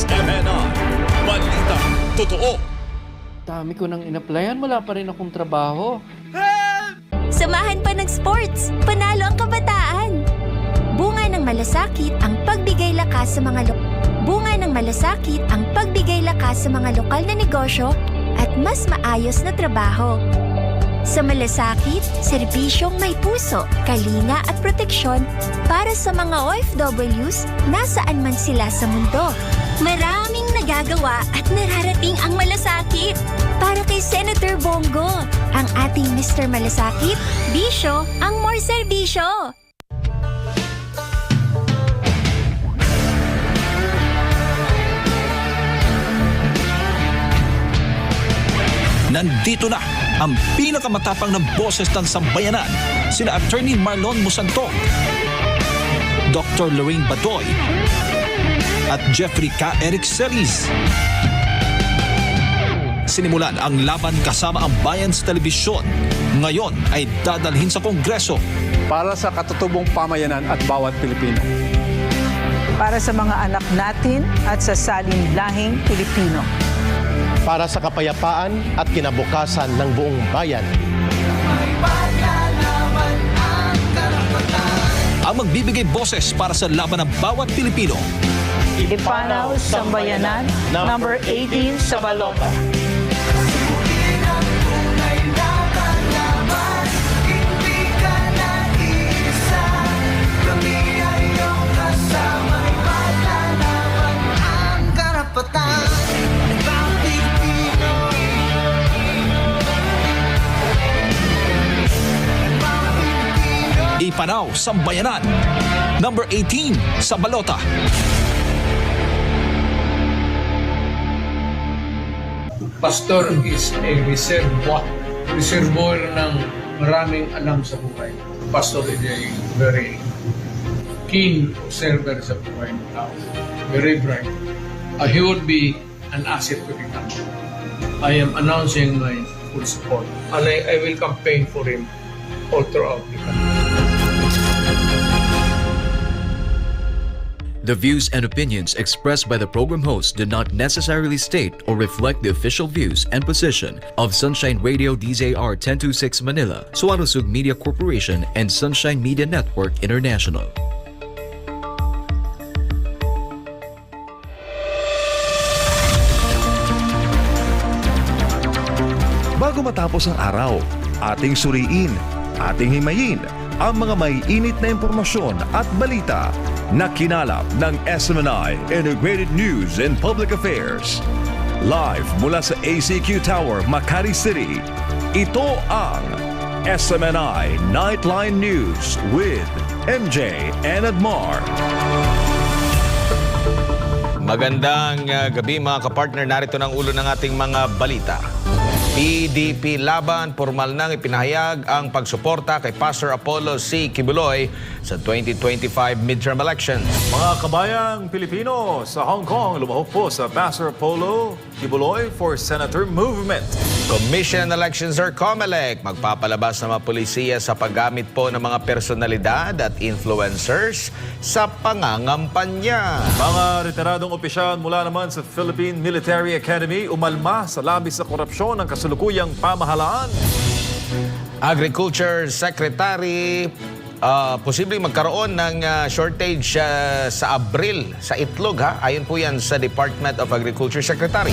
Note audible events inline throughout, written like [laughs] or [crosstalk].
SMNI. Balita Totoo. Dami ko nang inaplayan, wala pa rin akong trabaho. Samahan pa ng sports, panalo ang kabataan. Bunga ng malasakit ang pagbigay lakas sa mga lo- Bunga ng malasakit ang pagbigay lakas sa mga lokal na negosyo at mas maayos na trabaho. Sa malasakit, serbisyong may puso, kalinga at proteksyon para sa mga OFWs nasaan man sila sa mundo. Maraming nagagawa at nararating ang malasakit. Para kay Senator Bongo, ang ating Mr. Malasakit, bisyo ang more serbisyo. Nandito na ang pinakamatapang ng boses ng sambayanan, sina Attorney Marlon Musantong, Dr. Lorraine Badoy, at Jeffrey K. Eric Celis. Sinimulan ang laban kasama ang bayan sa telebisyon. Ngayon ay dadalhin sa Kongreso. para sa katutubong pamayanan at bawat Pilipino. para sa mga anak natin at sa salin lahing Pilipino. para sa kapayapaan at kinabukasan ng buong bayan. Ang magbibigay boses para sa laban ng bawat Pilipino. Ipanaw Sambayanan, number 18 sa Balota. Ipanaw, Sambayanan. Number 18 sa Balota. Pastor is a reservoir, reservoir ng maraming alam sa buhay. Pastor is a very keen observer sa buhay ng tao. Very bright. Uh, he would be an asset to the country. I am announcing my full support. And I, I will campaign for him all throughout the country. The views and opinions expressed by the program host do not necessarily state or reflect the official views and position of Sunshine Radio DZR 1026 Manila, Suarosug Media Corporation, and Sunshine Media Network International. Bago matapos ang araw, ating suriin, ating himayin ang mga may init na impormasyon at balita na kinalap ng SMNI Integrated News and Public Affairs. Live mula sa ACQ Tower, Makati City, ito ang SMNI Nightline News with MJ and Admar. Magandang uh, gabi mga kapartner. Narito ng ulo ng ating mga balita. PDP Laban, formal nang ipinahayag ang pagsuporta kay Pastor Apollo C. Kibuloy sa 2025 midterm elections. Mga kabayang Pilipino sa Hong Kong, lumahok po sa Pastor Polo Kibuloy for Senator Movement. Commission on Elections or COMELEC magpapalabas ng mga polisiya sa paggamit po ng mga personalidad at influencers sa pangangampanya. Mga retiradong opisyal mula naman sa Philippine Military Academy umalma sa labis sa korupsyon ng kasulukuyang pamahalaan. Agriculture Secretary, ah, posibleng magkaroon ng ah, shortage ah, sa Abril sa itlog ha. Ayon po yan sa Department of Agriculture Secretary.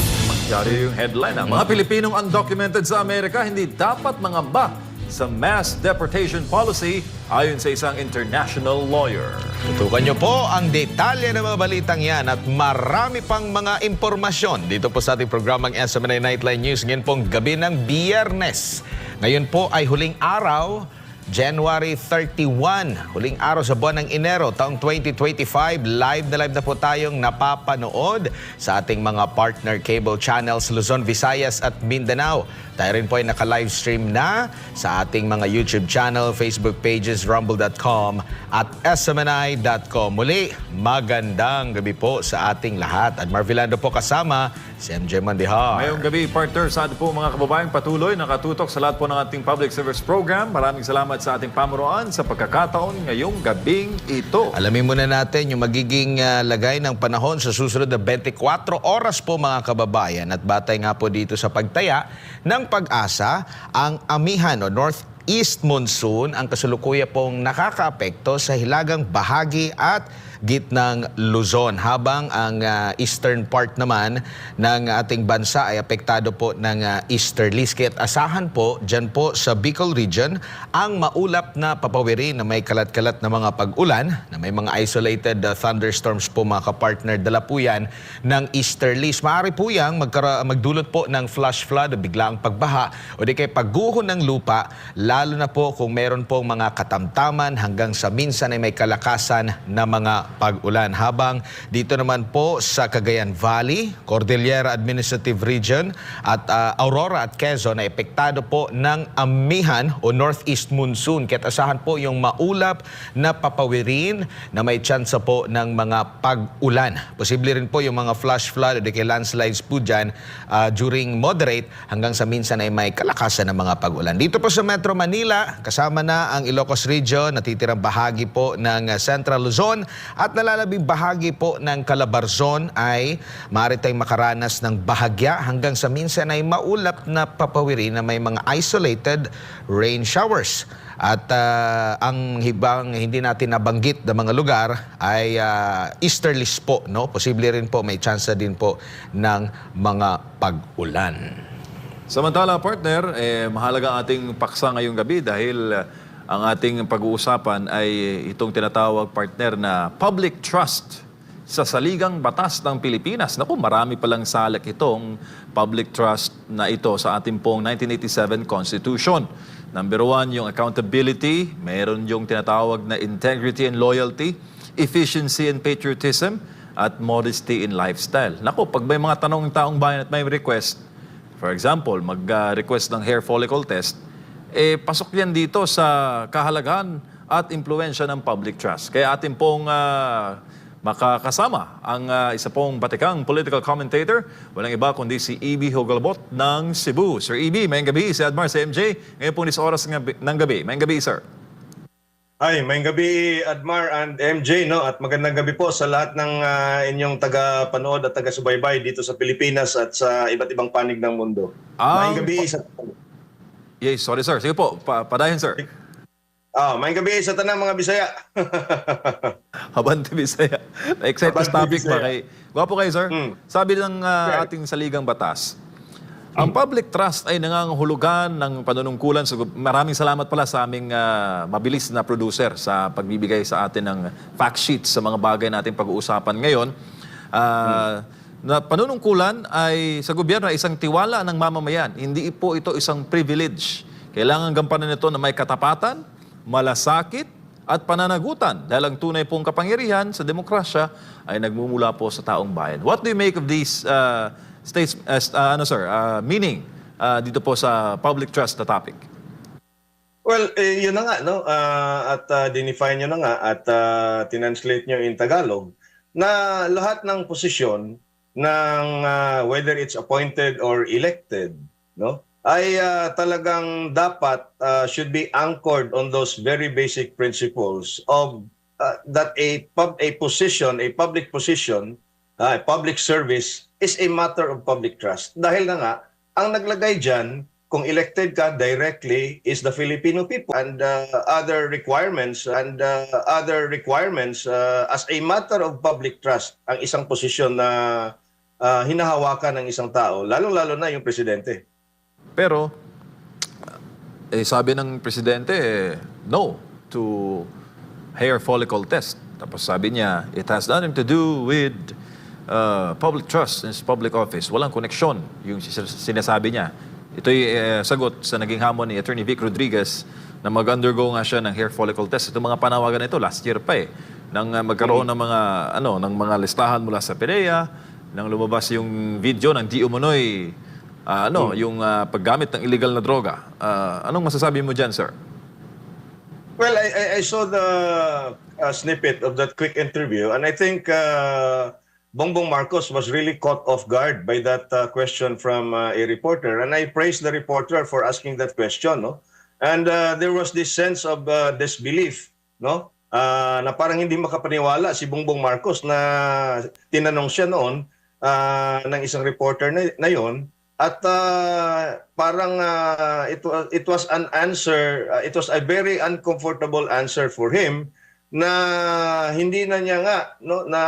Yari yung headline. Ang mga Pilipinong undocumented sa Amerika hindi dapat mangamba sa mass deportation policy ayon sa isang international lawyer. Tutukan niyo po ang detalye ng mga balitang yan at marami pang mga impormasyon dito po sa ating programang SMNA Nightline News ngayon pong gabi ng biyernes. Ngayon po ay huling araw January 31, huling araw sa buwan ng Enero, taong 2025. Live na live na po tayong napapanood sa ating mga partner cable channels Luzon, Visayas at Mindanao. Tayo rin po ay naka-livestream na sa ating mga YouTube channel, Facebook pages, rumble.com at smni.com. Muli, magandang gabi po sa ating lahat. At Marvilando po kasama si MJ Mandihar. Ngayong gabi, partner, sa po mga kababayang patuloy nakatutok sa lahat po ng ating public service program. Maraming salamat sa ating pamunuan sa pagkakataon ngayong gabing ito. Alamin muna natin yung magiging ah, lagay ng panahon sa susunod na 24 oras po mga kababayan at batay nga po dito sa pagtaya ng pag-asa ang amihan o northeast monsoon ang kasalukuya pong nakakaapekto sa hilagang bahagi at gitnang Luzon. Habang ang ah, eastern part naman ng ating bansa ay apektado po ng ah, easterlies kaya't asahan po dyan po sa Bicol region ang maulap na papawiri na may kalat-kalat na mga pag-ulan na may mga isolated ah, thunderstorms po mga kapartner. Dala po yan ng easterlies maaari po magkara- magdulot po ng flash flood o biglaang pagbaha o di kay pagguho ng lupa lalo na po kung meron pong mga katamtaman hanggang sa minsan ay may kalakasan na mga pag-ulan. Habang dito naman po sa Cagayan Valley, Cordillera Administrative Region at ah, Aurora at Quezon ay epektado po ng amihan o northeast monsoon. Kaya't asahan po yung maulap na papawirin na may tsansa po ng mga pag-ulan. Posible rin po yung mga flash flood o kay landslides po dyan ah, during moderate hanggang sa minsan ay may kalakasan ng mga pag-ulan. Dito po sa Metro Manila, kasama na ang Ilocos Region, natitirang bahagi po ng ah, Central Luzon at nalalabing bahagi po ng Calabarzon ay maaari tayong makaranas ng bahagya hanggang sa minsan ay maulap na papawiri na may mga isolated rain showers. At ah, ang hibang hindi natin nabanggit na mga lugar ay uh, easterlies po. No? Posible rin po may chance din po ng mga pag-ulan. Samantala, partner, eh, mahalaga ating paksa ngayong gabi dahil uh, ang ating pag-uusapan ay itong tinatawag partner na public trust sa saligang batas ng Pilipinas. Naku, marami palang salak itong public trust na ito sa ating pong 1987 Constitution. Number one, yung accountability. Meron yung tinatawag na integrity and loyalty, efficiency and patriotism, at modesty in lifestyle. Naku, pag may mga tanong ng taong bayan at may request, For example, mag-request ng hair follicle test, eh pasok yan dito sa kahalagahan at impluensya ng public trust. Kaya atin pong ah, makakasama ang ah, isa pong batikang political commentator, walang iba kundi si E.B. Hugalbot ng Cebu. Sir E.B., mayang gabi, si Admar, si MJ. Ngayon po nis oras ng gabi, ng gabi. Mayang gabi, sir. Ay, may gabi Admar and MJ no at magandang gabi po sa lahat ng ah, inyong taga-panood at taga-subaybay dito sa Pilipinas at sa iba't ibang panig ng mundo. Ang- May gabi sa Yes, sorry sir. Sige po, pa padayon sir. Ah, may gabi sa tanang mga Bisaya. [laughs] Habante Bisaya. Na-excite sa topic Bisaya. kay... Gwapo kayo, sir. Mm. Sabi ng uh, ating saligang batas, ang public trust ay nangangahulugan ng panunungkulan. So, maraming salamat pala sa aming ah, mabilis na producer sa pagbibigay sa atin ng fact sheets sa mga bagay natin pag-uusapan ngayon. Ah, na panunungkulan ay sa gobyerno ay isang tiwala ng mamamayan. Hindi po ito isang privilege. Kailangan gampanan nito na may katapatan, malasakit, at pananagutan dahil ang tunay pong kapangyarihan sa demokrasya ay nagmumula po sa taong bayan. What do you make of these uh, states, uh, uh, ano sir, uh, meaning uh, dito po sa public trust na topic? well, eh, yun na nga no Ah, at uh, dinefine nyo na nga at ah, tinanslate nyo in Tagalog na lahat ng posisyon ng ah, whether it's appointed or elected no? Ay ah, talagang dapat ah, should be anchored on those very basic principles of ah, that a pub a position a public position ah, a public service is a matter of public trust. Dahil na nga ang naglagay diyan kung elected ka directly is the Filipino people. And uh, other requirements and uh, other requirements uh, as a matter of public trust ang isang posisyon na uh, hinahawakan ng isang tao lalong-lalo na yung presidente. Pero, eh, sabi ng presidente, eh, no to hair follicle test. Tapos sabi niya, it has nothing to do with uh, public trust in public office. Walang koneksyon yung sinasabi niya. Ito'y eh, sagot sa naging hamon ni Attorney Vic Rodriguez na mag-undergo nga siya ng hair follicle test. Itong mga panawagan na ito, last year pa eh. Nang uh, magkaroon ng mga, ano, ng mga listahan mula sa PDEA, nang lumabas yung video ng di umano'y ah, ano, yung ah, paggamit ng illegal na droga. Ah, anong masasabi mo dyan, sir? Well, I, I, I saw the uh, snippet of that quick interview, and I think uh, Bongbong Marcos was really caught off guard by that uh, question from uh, a reporter, and I praise the reporter for asking that question. No, and uh, there was this sense of uh, disbelief, no, uh, na parang hindi makapaniwala si Bongbong Marcos na tinanong siya noon uh, ng isang reporter na, na yon at uh, parang uh, it, was, it was an answer, uh, it was a very uncomfortable answer for him na hindi na niya nga no na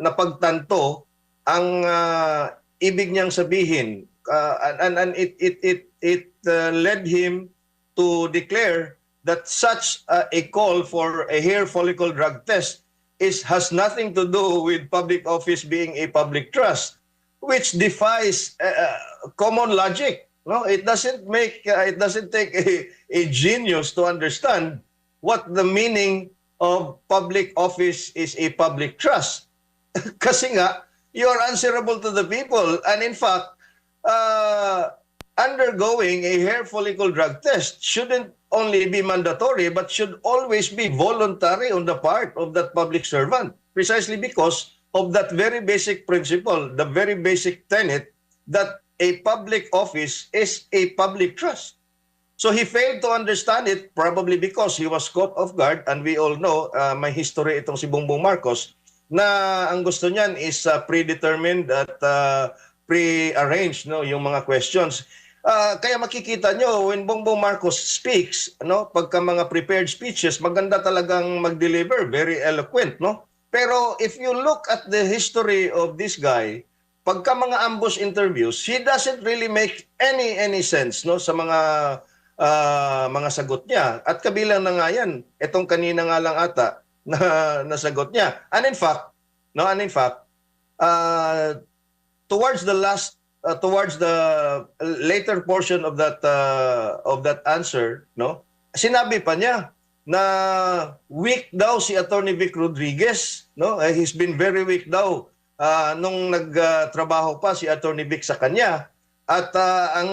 napagtanto ang uh, ibig niyang sabihin. Uh, and, and it it it it uh, led him to declare that such uh, a call for a hair follicle drug test is has nothing to do with public office being a public trust which defies uh, uh, common logic. No, it doesn't make uh, it doesn't take a, a genius to understand what the meaning of public office is a public trust. [laughs] Kasi nga, you are answerable to the people, and in fact, uh, undergoing a hair follicle drug test shouldn't only be mandatory but should always be voluntary on the part of that public servant precisely because of that very basic principle the very basic tenet that a public office is a public trust. So he failed to understand it probably because he was caught off guard and we all know uh, may history itong si Bongbong Marcos na ang gusto niyan is uh, predetermined at uh, pre-arranged no yung mga questions Ah, kaya makikita nyo when Bongbong Marcos speaks no pagka mga prepared speeches maganda talagang mag-deliver very eloquent no? Pero if you look at the history of this guy pagka mga ambush interviews he doesn't really make any any sense no sa mga ah, mga sagot niya. At kabilang na nga yan itong kanina nga lang ata na nasagot niya. And in fact no and in fact uh, towards the last uh, towards the later portion of that uh, of that answer no? Sinabi pa niya na weak daw si Attorney Vic Rodriguez no? Eh, he's been very weak daw uh, nung nagtrabaho pa si Attorney Vic sa kanya. At uh, ang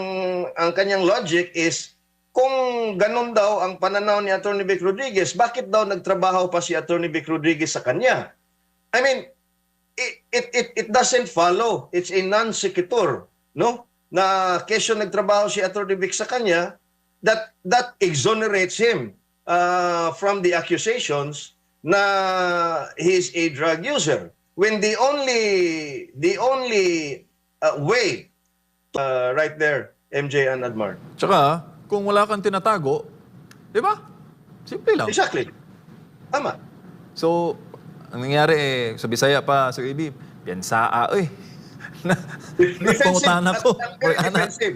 ang kanyang logic is kung ganun daw ang pananaw ni Attorney Vic Rodriguez bakit daw nagtrabaho pa si Attorney Vic Rodriguez sa kanya? I mean it, it, it, it doesn't follow. It's a non sequitur, no? Na kesyo nagtrabaho si Atty. Vic sa kanya, that that exonerates him uh, from the accusations na he's a drug user. When the only the only uh, way uh, right there, MJ and Admar. Tsaka, kung wala kang tinatago, di ba? Simple lang. Exactly. Tama. So, ang nangyari eh, sa Bisaya pa, sa IB, piyansaa, uy. [laughs] na, pangutana ko. Very defensive.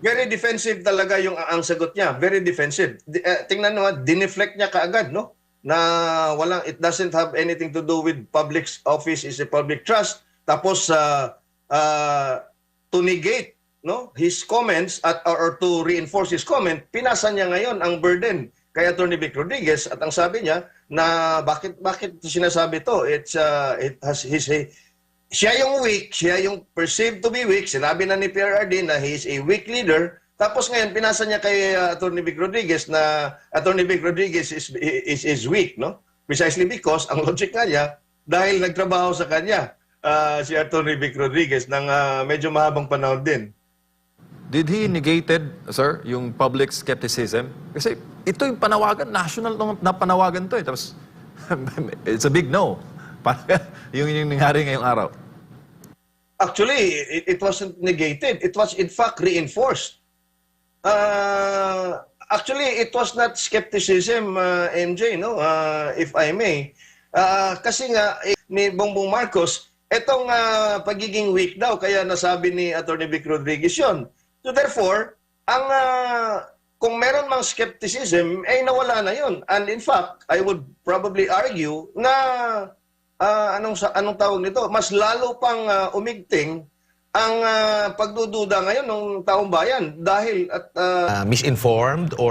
Very defensive talaga yung ang sagot niya. Very defensive. Di- eh, tingnan mo, dineflect niya kaagad, no? Na walang, it doesn't have anything to do with public office is a public trust. Tapos, uh, uh, to negate no his comments at or, or to reinforce his comment pinasa niya ngayon ang burden kay Attorney Vic Rodriguez at ang sabi niya na bakit bakit sinasabi to it's uh, it has his he- siya yung weak, siya yung perceived to be weak. Sinabi na ni PRRD na he is a weak leader. Tapos ngayon pinasa niya kay uh, Attorney Vic Rodriguez na Attorney Vic Rodriguez is is is weak, no? Precisely because ang logic nga niya dahil nagtrabaho sa kanya uh, si Attorney Vic Rodriguez ng uh, medyo mahabang panahon din. Did he negated, sir, yung public skepticism? Kasi ito yung panawagan, national na panawagan to eh. Tapos, [laughs] it's a big no. [laughs] Yung, yung nangyari ngayong araw. Actually, it, it wasn't negated. It was in fact reinforced. Uh, actually, it was not skepticism, uh, MJ, no? Uh, if I may. Uh, kasi nga, eh, ni Bongbong Marcos, etong uh, pagiging weak daw, kaya nasabi ni Atty. Vic Rodriguez yun. So therefore, ang uh, kung meron mang skepticism, eh nawala na yun. And in fact, I would probably argue na ah, anong anong tawag nito, mas lalo pang ah, umigting ang ah, pagdududa ngayon ng taong bayan dahil at ah, misinformed or